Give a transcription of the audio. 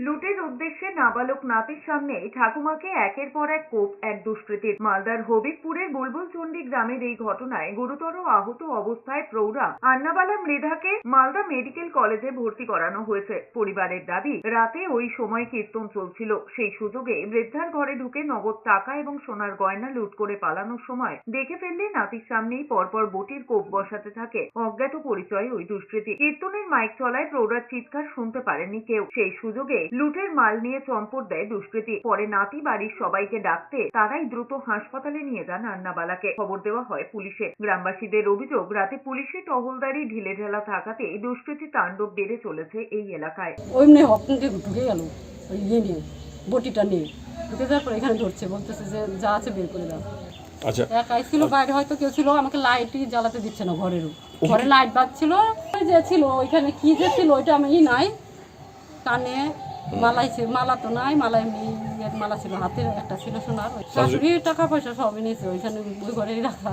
লুটের উদ্দেশ্যে নাবালক নাতির সামনে ঠাকুমাকে একের পর এক কোপ এক দুষ্কৃতীর। মালদার হবিবপুরের বুলবুল চণ্ডী গ্রামের এই ঘটনায় গুরুতর আহত অবস্থায় প্রৌঢ়া আন্নাবালা মৃধাকে মালদা মেডিকেল কলেজে ভর্তি করানো হয়েছে। পরিবারের দাবি, রাতে ওই সময় কীর্তন চলছিল। সেই সুযোগে বৃদ্ধার ঘরে ঢুকে নগদ টাকা এবং সোনার গয়না লুট করে পালানোর সময় দেখে ফেললে নাতির সামনেই পরপর বটির কোপ বসাতে থাকে অজ্ঞাত পরিচয় ওই দুষ্কৃতী। কীর্তনের মাইক চলায় প্রৌঢ়ার চিৎকার শুনতে পারেনি কেউ। সেই সুযোগে লুটের মাল নিয়ে চম্পট দেয় দুষ্কৃতী। পরে নাতি বাড়ির সবাইকে ডাকতে তারাই দ্রুত হাসপাতালে নিয়ে যান আন্নাবালাকে। খবর দেওয়া হয় পুলিশে। গ্রামবাসীদের অভিযোগ রাতে পুলিশের টহলদারি ঢিলে ঢালা থাকাতে দুষ্কৃতী তাণ্ডব বেড়ে চলেছে এই এলাকায়। হকনকে ঢুকে গেল ওই ইয়ে নিয়ে বটিটা নিয়ে। ঢুকে যাওয়ার পর এখানে ধরছে বলতেছে যে যা আছে বের করে দাও। আচ্ছা। একাই ছিল বাইরে হয়তো কেউ ছিল আমাকে লাইটই জ্বালাতে দিচ্ছে না ঘরেরও ঘরে লাইট বাজছিল ওই যে ছিল ওইখানে কি যে ছিল ওইটা আমি নাই। কানে মালাই ছিল মালা তো নাই মালাই এমনি মালা ছিল হাতের একটা ছিল সোনার। শাশুড়ি টাকা পয়সা সবই নিয়েছে ওইখানে ওই ঘরেই রাখা।